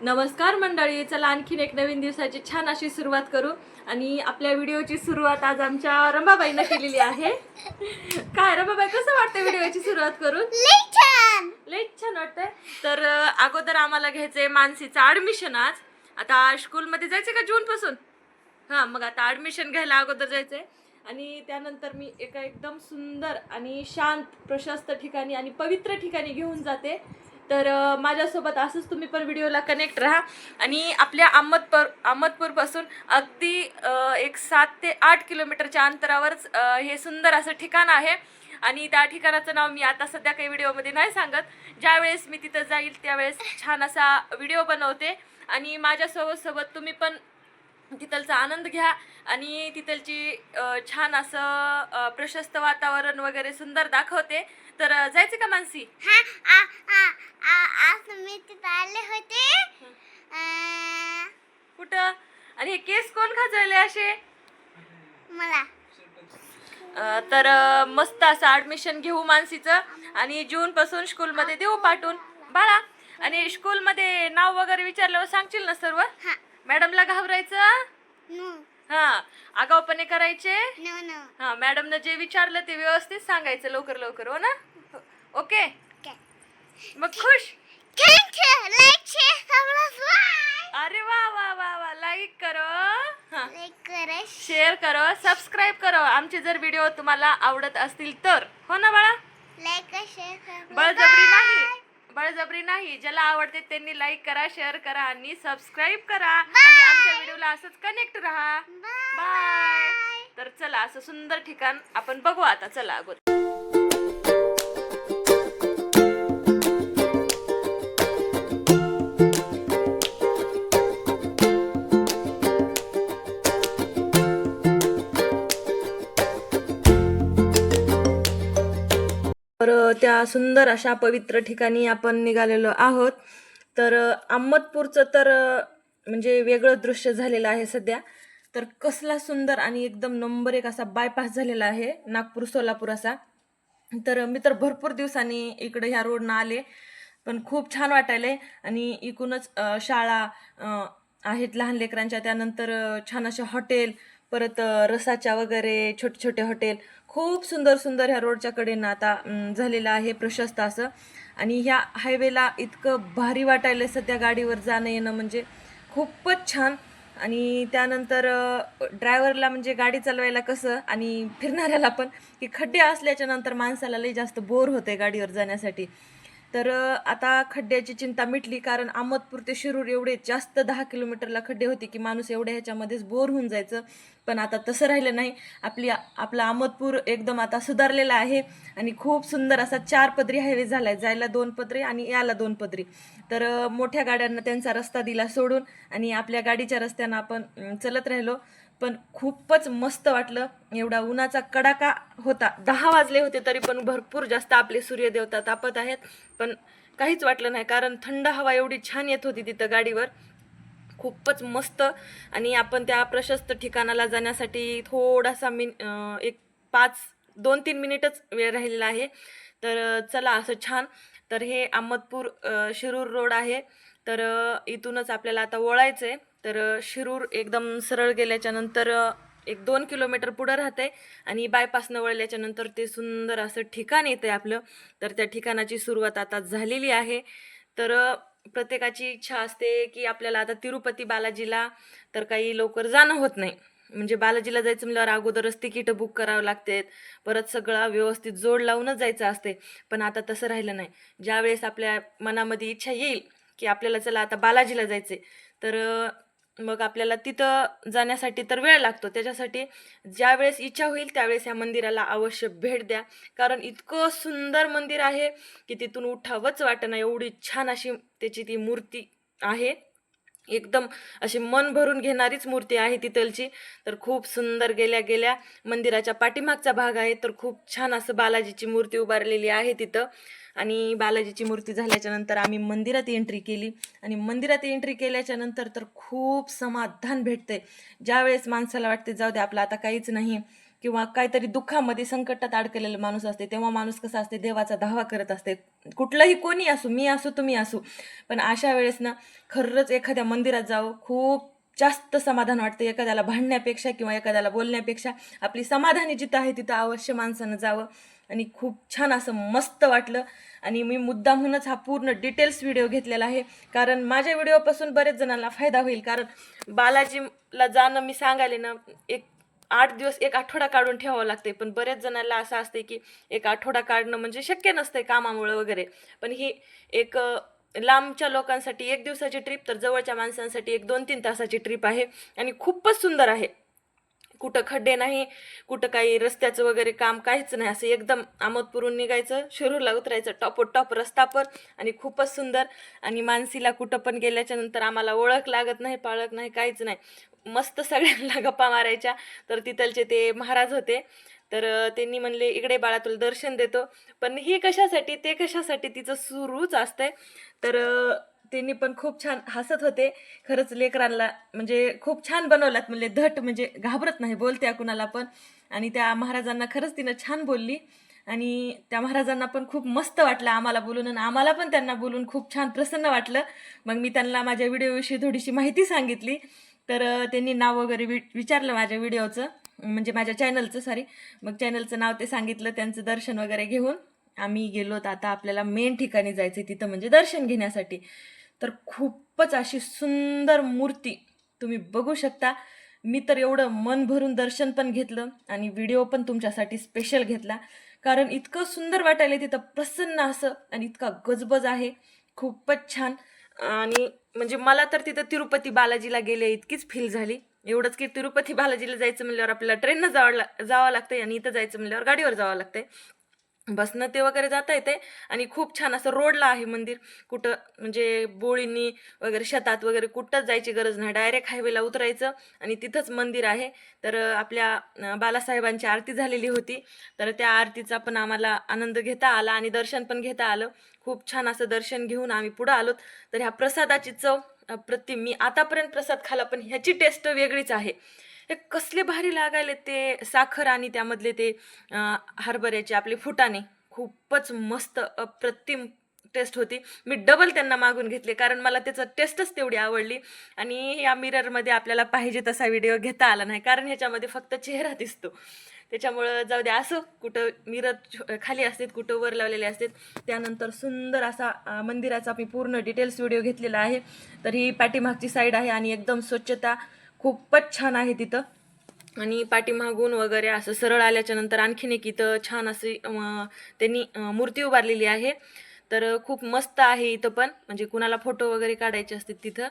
नमस्कार मंडळी चला आणखीन एक नवीन दिवसाची छान अशी सुरुवात करू. आणि आपल्या व्हिडिओची सुरुवात आज आमच्या रंभाबाईनं केलेली आहे. काय रंभाबाई कसं वाटतं व्हिडिओची सुरुवात करून? लई छान! वाटतंय. तर अगोदर आम्हाला घ्यायचंय मानसीचं ऍडमिशन आज. आता स्कूलमध्ये जायचं का जून पासून? हा मग आता ऍडमिशन घ्यायला अगोदर जायचंय. आणि त्यानंतर मी एका एकदम सुंदर आणि शांत प्रशस्त ठिकाणी आणि पवित्र ठिकाणी घेऊन जाते. तर माझ्यासोबत असंच तुम्ही पण व्हिडिओला कनेक्ट राहा. आणि आपल्या अहमदपूर अहमदपूरपासून अगदी एक सात ते आठ किलोमीटरच्या अंतरावरच हे सुंदर असं ठिकाण आहे. आणि त्या ठिकाणाचं नाव मी आता सध्या काही व्हिडिओमध्ये नाही सांगत. ज्यावेळेस मी तिथं जाईल त्यावेळेस छान असा व्हिडिओ बनवते. आणि माझ्यासोबत सोबत तुम्ही पण तिथलचा आनंद घ्या आणि तिथलची छान असं प्रशस्त वातावरण वगैरे सुंदर दाखवते. तर जायचं का मानसी? हा कुठं? आणि हे केस कोण खाजवले असे? मला. तर मस्त असं ऍडमिशन घेऊ मानसीचं आणि जून पासून स्कूलमध्ये देऊ पाठवून. बाळा आणि स्कूलमध्ये नाव वगैरे विचारल्यावर सांगशील ना सर्व? हा. मॅडमला घाबरायचं? हा. आगाऊपणे करायचे? हा मॅडमनं जे विचारलं ते व्यवस्थित सांगायचं लवकर लवकर हो ना? ओके? ओके. मग खुश? अरे वा वा वा वा. लाईक करो. हा. लाईक करा. शेअर करो. सबस्क्राईब करो. आमचे जर व्हिडिओ तुम्हाला आवडत असतील तर. हो ना बाळा? लाईक शेअर बळजबरी नाही. बळजबरी नाही. ज्याला आवडते त्यांनी लाईक करा शेअर करा आणि सबस्क्राईब करा. आणि आमच्या व्हिडिओला असंच कनेक्ट राहा. बाय तर चला असं सुंदर ठिकाण आपण बघू आता. चला अगोदर. तर त्या सुंदर अशा पवित्र ठिकाणी आपण निघालेलो आहोत. तर अहमदपूरचं तर म्हणजे वेगळं दृश्य झालेलं आहे सध्या. तर कसला सुंदर आणि एकदम नंबर एक असा बायपास झालेला आहे नागपूर सोलापूर असा. तर मी तर भरपूर दिवसांनी इकडे ह्या रोडनं आले पण खूप छान वाटायलंय. आणि इकूनच शाळा आहेत लहान लेकरांच्या. त्यानंतर छान असे हॉटेल परत रसाच्या वगैरे छोटे छोटे हॉटेल. खूप सुंदर सुंदर ह्या रोडच्या कडेनं आता झालेलं आहे प्रशस्त असं. आणि ह्या हायवेला इतकं भारी वाटायलं सध्या गाडीवर जाणं येणं म्हणजे खूपच छान. आणि त्यानंतर ड्रायव्हरला म्हणजे गाडी चालवायला कसं आणि फिरणाऱ्याला पण की खड्डे असल्याच्या नंतर माणसाला लई जास्त बोर होते गाडीवर जाण्यासाठी. तर आता खड्ड्याची चिंता मिटली कारण अहमदपूर ते शिरूर एवढे जास्त दहा किलोमीटरला खड्डे होते की माणूस एवढ्या ह्याच्यामध्येच बोर होऊन जायचं. पण आता तसं राहिलं नाही. आपली आपला अहमदपूर एकदम आता सुधारलेला आहे आणि खूप सुंदर असा चार पदरी हायवे झाला आहे जायला दोन पदरी आणि याला दोन पदरी. तर मोठ्या गाड्यांना त्यांचा रस्ता दिला सोडून आणि आपल्या गाडीच्या रस्त्यानं आपण चलत राहिलो. पण खूपच मस्त वाटलं. एवढा उन्हाचा कडाका होता. दहा वाजले होते तरी पण भरपूर जास्त आपले सूर्यदेवता तापत आहेत. पण काहीच वाटलं नाही कारण थंड हवा एवढी छान येत होती तिथं गाडीवर. खूपच मस्त. आणि आपण त्या प्रशस्त ठिकाणाला जाण्यासाठी थोडासा मिन एक पाच दोन तीन मिनिटच वेळ राहिलेला आहे. तर चला असं छान. तर हे अहमदपूर शिरूर रोड आहे. तर इथूनच आपल्याला आता वळायचं आहे तर शिरूर एकदम सरळ गेल्याच्यानंतर एक दोन किलोमीटर पुढं राहते आणि बायपासनं वळल्याच्यानंतर ते सुंदर असं ठिकाण येतं आहे आपलं. तर त्या ठिकाणाची सुरुवात आता झालेली आहे. तर प्रत्येकाची इच्छा असते की आपल्याला आता तिरुपती बालाजीला तर काही लवकर जाणं होत नाही. म्हणजे बालाजीला जायचं म्हणल्यावर अगोदरच तिकीटं बुक करावं लागतात. परत सगळं व्यवस्थित जोड लावूनच जायचं असते पण आता तसं राहिलं नाही. ज्यावेळेस आपल्या मनामध्ये इच्छा येईल की आपल्याला चला आता बालाजीला जायचे तर मग आपल्याला तिथं जाण्यासाठी तर वेळ लागतो. त्याच्यासाठी ज्यावेळेस इच्छा होईल त्यावेळेस या मंदिराला अवश्य भेट द्या. कारण इतकं सुंदर मंदिर आहे की तिथून उठावंच वाटेना एवढी छान अशी त्याची ती मूर्ती आहे. एकदम अशी मन भरून घेणारीच मूर्ती आहे तिथलची तर खूप सुंदर गेल्या गेल्या मंदिराच्या पाठीमागचा भाग आहे. तर खूप छान असं बालाजीची मूर्ती उभारलेली आहे तिथं. आणि बालाजीची मूर्ती झाल्याच्यानंतर आम्ही मंदिरात एंट्री केली. आणि मंदिरात एंट्री केल्याच्यानंतर तर खूप समाधान भेटते ज्यावेळेस माणसाला वाटते जाऊ दे आपलं आता काहीच नाही. किंवा काहीतरी दुःखामध्ये संकटात अडकलेला माणूस असते तेव्हा माणूस कसा असते देवाचा धावा करत असते. कुठलंही कोणी असू मी असू तुम्ही असू पण अशा वेळेस ना खरंच एखाद्या मंदिरात जावं खूप जास्त समाधान वाटतं. एखाद्याला भांडण्यापेक्षा किंवा एखाद्याला बोलण्यापेक्षा आपली समाधानी जिथं आहे तिथं अवश्य माणसानं जावं. आणि खूप छान असं मस्त वाटलं. आणि मी मुद्दामहूनच हा पूर्ण डिटेल्स व्हिडिओ घेतलेला आहे. कारण माझ्या व्हिडिओपासून बरेच जणांना फायदा होईल. कारण बालाजीला जाणं मी सांगायले ना एक आठ दिवस एक आठवडा काढून ठेवावं लागते पण बऱ्याच जणांना असं असते की एक आठवडा काढणं म्हणजे शक्य नसतंय कामामुळं वगैरे. पण ही एक लांबच्या लोकांसाठी एक दिवसाची ट्रिप तर जवळच्या माणसांसाठी एक दोन तीन तासाची ट्रिप आहे आणि खूपच सुंदर आहे. कुठं खड्डे नाही कुठं काही रस्त्याचं वगैरे काम काहीच नाही. असं एकदम आमोदपुरून निघायचं शिरूरला उतरायचं टॉप टॉप रस्ता पण आणि खूपच सुंदर. आणि मानसीला कुठं पण गेल्याच्यानंतर आम्हाला ओळख लागत नाही पाळख नाही काहीच नाही. मस्त सगळ्यांना गप्पा मारायच्या. तर तिथलचे ते महाराज होते. तर त्यांनी म्हणले इकडे बाळा तुला दर्शन देतो. पण हे कशासाठी ते कशासाठी तिचं सुरूच असतंय. तर त्यांनी पण खूप छान हसत होते. खरंच लेकरांना म्हणजे खूप छान बनवलात. म्हणजे धट म्हणजे घाबरत नाही बोलत्या कुणाला पण. आणि त्या महाराजांना खरंच तिनं छान बोलली. आणि त्या महाराजांना पण खूप मस्त वाटलं आम्हाला बोलून. आणि आम्हाला पण त्यांना बोलून खूप छान प्रसन्न वाटलं. मग मी त्यांना माझ्या व्हिडिओविषयी थोडीशी माहिती सांगितली. तर त्यांनी नाव वगैरे वि विचारलं माझ्या व्हिडिओचं म्हणजे माझ्या चॅनलचं सॉरी मग चॅनलचं नाव ते सांगितलं त्यांचं दर्शन वगैरे घेऊन आम्ही गेलो तर आता आपल्याला मेन ठिकाणी जायचं आहे तिथं म्हणजे दर्शन घेण्यासाठी. तर खूपच अशी सुंदर मूर्ती तुम्ही बघू शकता. मी तर एवढं मन भरून दर्शन पण घेतलं आणि व्हिडिओ पण तुमच्यासाठी स्पेशल घेतला. कारण इतकं सुंदर वाटायला तिथं प्रसन्न असं आणि इतका गजबज आहे. खूपच छान. आणि म्हणजे मला तर तिथं तिरुपती बालाजीला गेले इतकीच फील झाली. एवढंच की तिरुपती बालाजीला जायचं म्हणल्यावर आपल्याला ट्रेननं जावं ला जावं लागतंय आणि इथं जायचं म्हणल्यावर गाडीवर जावं लागतंय. बसनं ते वगैरे जाता येते. आणि खूप छान असं रोडला आहे मंदिर. कुठं म्हणजे बोळींनी वगैरे शेतात वगैरे कुठंच जायची गरज नाही. डायरेक्ट हायवेला उतरायचं आणि तिथंच मंदिर आहे. तर आपल्या बालासाहेबांची आरती झालेली होती. तर त्या आरतीचा पण आम्हाला आनंद घेता आला आणि दर्शन पण घेता आलं. खूप छान असं दर्शन घेऊन आम्ही पुढं आलोत तर ह्या प्रसादाची चव प्रति मी आतापर्यंत प्रसाद खाला पण ह्याची टेस्ट वेगळीच आहे. हे कसले भारी लागायले ते साखर आणि त्यामधले ते हरभऱ्याचे आपले फुटाणे. खूपच मस्त अप्रतिम टेस्ट होती. मी डबल त्यांना मागून घेतले कारण मला त्याचं टेस्टच तेवढी आवडली. आणि या मिररमध्ये आपल्याला पाहिजे तसा व्हिडिओ घेता आला नाही कारण ह्याच्यामध्ये फक्त चेहरा दिसतो. त्याच्यामुळं जाऊ द्या असं कुठं मिरर खाली असतात कुठं वर लावलेले असतात त्यानंतर सुंदर असा मंदिराचा मी पूर्ण डिटेल्स व्हिडिओ घेतलेला आहे. तर ही पाठीमागची साईड आहे आणि एकदम स्वच्छता खूपच छान आहे तिथं. आणि पाठीमागून वगैरे असं सरळ आल्याच्यानंतर आणखीन एक इथं छान अशी त्यांनी मूर्ती उभारलेली आहे. तर खूप मस्त आहे इथं पण. म्हणजे कुणाला फोटो वगैरे काढायचे असतील तिथं.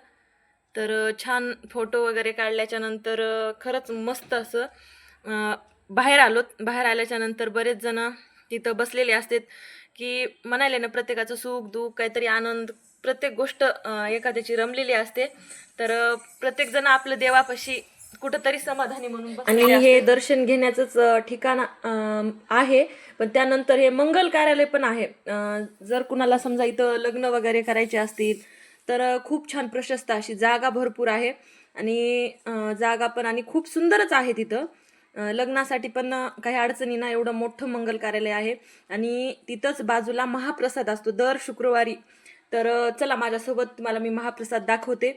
तर छान फोटो वगैरे काढल्याच्या नंतर खरंच मस्त असं बाहेर आलोत बाहेर आल्याच्यानंतर बरेच जण तिथं बसलेले असतात की म्हणाले ना प्रत्येकाचं सुख दुःख काहीतरी आनंद प्रत्येक गोष्ट एखाद्याची रमलेली असते. तर प्रत्येक जण आपलं देवापाशी कुठंतरी समाधानी म्हणून आणि हे दर्शन घेण्याचंच अं, ठिकाण आहे. पण त्यानंतर हे मंगल कार्यालय पण आहे. जर कुणाला समजा इथं लग्न वगैरे करायचे असतील तर खूप छान प्रशस्त अशी जागा भरपूर आहे. आणि जागा पण आणि खूप सुंदरच आहे तिथं. लग्नासाठी पण काही अडचणी ना एवढं मोठं मंगल कार्यालय आहे. आणि तिथंच बाजूला महाप्रसाद असतो. दर शुक्रवारी तर चला माझ्यासोबत तुम्हाला मी महाप्रसाद दाखवते.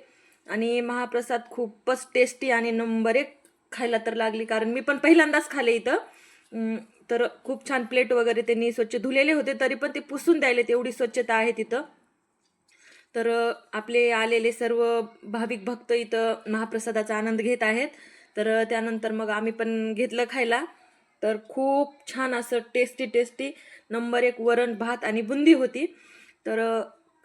आणि महाप्रसाद खूपच टेस्टी आणि नंबर एक खायला तर लागली कारण मी पण पहिल्यांदाच खाले इथं. तर खूप छान प्लेट वगैरे त्यांनी स्वच्छ धुलेले होते तरी पण ते पुसून द्यायले तेवढी स्वच्छता आहे तिथं. तर आपले आलेले सर्व भाविक भक्त इथं महाप्रसादाचा आनंद घेत आहेत. तर त्यानंतर मग आम्ही पण घेतलं खायला. तर खूप छान असं टेस्टी टेस्टी नंबर एक वरण भात आणि बुंदी होती. तर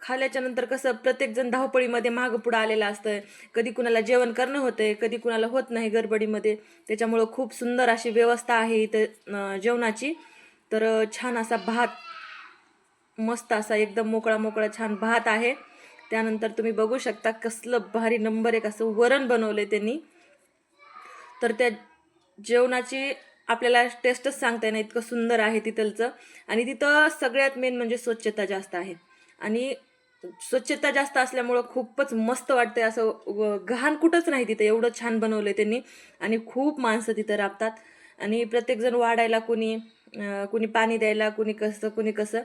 खाल्याच्या नंतर कसं प्रत्येकजण धावपळीमध्ये मागं पुढं आलेलं असतं कधी कुणाला जेवण करणं होतंय कधी कुणाला होत नाही गडबडीमध्ये. त्याच्यामुळं खूप सुंदर अशी व्यवस्था आहे इथं जेवणाची. तर छान असा भात मस्त असा एकदम मोकळा मोकळा छान भात आहे. त्यानंतर तुम्ही बघू शकता कसलं भारी नंबर एक असं वरण बनवलं त्यांनी. तर त्या जेवणाची आपल्याला टेस्टच सांगता येणार इतकं सुंदर आहे तिथलचं. आणि तिथं सगळ्यात मेन म्हणजे स्वच्छता जास्त आहे. आणि स्वच्छता जास्त असल्यामुळं खूपच मस्त वाटतंय असं घाण कुठंच नाही तिथं. एवढं छान बनवलं आहे त्यांनी आणि खूप माणसं तिथं राबतात. आणि प्रत्येकजण वाढायला कुणी कुणी पाणी द्यायला कुणी कसं कुणी कसं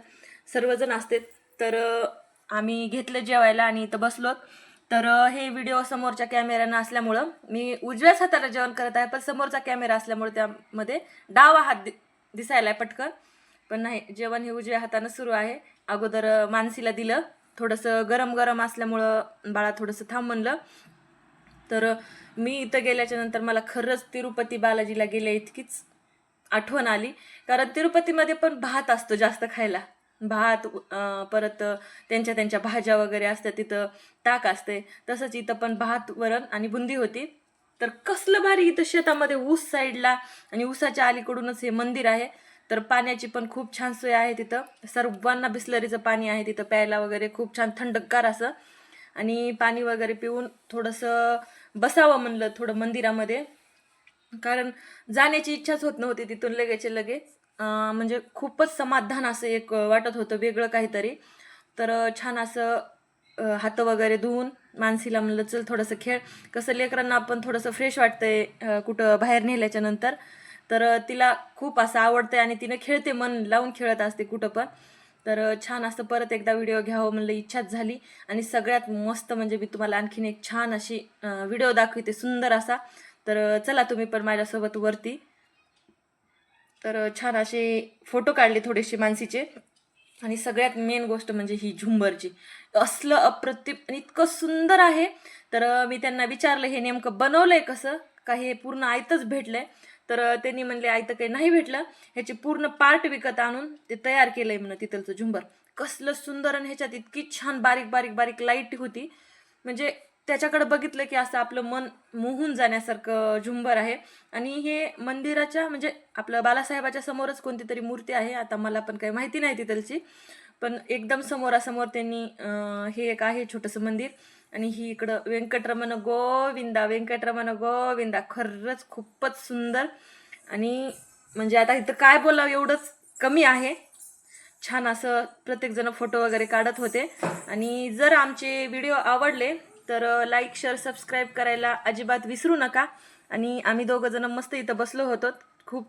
सर्वजण असते तर आम्ही घेतलं जेवायला आणि इथं बसलो. तर हे व्हिडिओ समोरच्या कॅमेऱ्यानं असल्यामुळं मी उजव्याच हाताला जेवण करत आहे पण समोरचा कॅमेरा असल्यामुळे त्यामध्ये डावा हात दि दिसायला आहे पटकन. पण नाही जेवण हे उजव्या हातानं सुरू आहे. अगोदर मानसीला दिलं. थोडंसं गरम गरम असल्यामुळं बाळा थोडंसं थांब म्हणलं तर मी इथं गेल्याच्यानंतर मला खरंच तिरुपती बालाजीला गेल्या इतकीच आठवण आली. कारण तिरुपतीमध्ये पण भात असतो जास्त खायला. भात परत त्यांच्या त्यांच्या भाज्या वगैरे असतात तिथं ताक असते. तसंच इथं पण भात वरण आणि बुंदी होती. तर कसलं भारी इथं शेतामध्ये ऊस साईडला आणि ऊसाच्या अलीकडूनच हे मंदिर आहे. तर पाण्याची पण खूप छान सोय आहे तिथं. सर्वांना बिस्लरीचं पाणी आहे तिथं प्यायला वगैरे. खूप छान थंडगार असं. आणि पाणी वगैरे पिऊन थोडंसं बसावं म्हणलं थोडं मंदिरामध्ये. कारण जाण्याची इच्छाच होत नव्हती तिथून लगेचे लगेच. म्हणजे खूपच समाधान असं एक वाटत होतं वेगळं काहीतरी. तर छान असं हात वगैरे धुवून मानसीला म्हणलं चल थोडंसं खेळ. कसं लेकरांना आपण थोडंसं फ्रेश वाटतंय कुठं बाहेर नेल्याच्या नंतर. तर तिला खूप असं आवडतं आणि तिनं खेळते मन लावून खेळत असते कुठं पण. तर छान असं परत एकदा व्हिडिओ घ्यावं हो म्हणलं इच्छाच झाली. आणि सगळ्यात मस्त म्हणजे मी तुम्हाला आणखीन एक छान अशी व्हिडिओ दाखवते सुंदर असा. तर चला तुम्ही पण माझ्यासोबत वरती. तर छान असे फोटो काढले थोडेसे मानसीचे. आणि सगळ्यात मेन गोष्ट म्हणजे ही झुंबरची. असलं अप्रतिम आणि इतकं सुंदर आहे. तर मी त्यांना विचारलं हे नेमकं बनवलंय कसं? का हे पूर्ण आयतच भेटलंय? तर त्यांनी म्हणले आयतं काही नाही भेटलं. ह्याचे पूर्ण पार्ट विकत आणून ते तयार केलंय म्हणून तिथलचं झुंबर. कसलं सुंदर आणि ह्याच्यात इतकी छान बारीक बारीक बारीक लाइट होती. म्हणजे त्याच्याकडे बघितलं की असं आपलं मन मोहून जाण्यासारखं झुंबर आहे. आणि हे मंदिराच्या म्हणजे आपलं बालासाहेबाच्या समोरच कोणती तरी मूर्ती आहे. आता मला पण काही माहिती नाही तिथलची. पण एकदम समोरासमोर त्यांनी हे एक आहे छोटंसं मंदिर. आणि ही इकडं व्यंकटरमण गोविंदा व्यंकटरमण गोविंदा. खरंच खूपच सुंदर. आणि म्हणजे आता इथं काय बोलावं एवढंच कमी आहे. छान असं प्रत्येकजण फोटो वगैरे काढत होते. आणि जर आमचे व्हिडिओ आवडले तर लाईक शेअर सबस्क्राईब करायला अजिबात विसरू नका. आणि आम्ही दोघं जण मस्त इथं बसलो होतो. खूप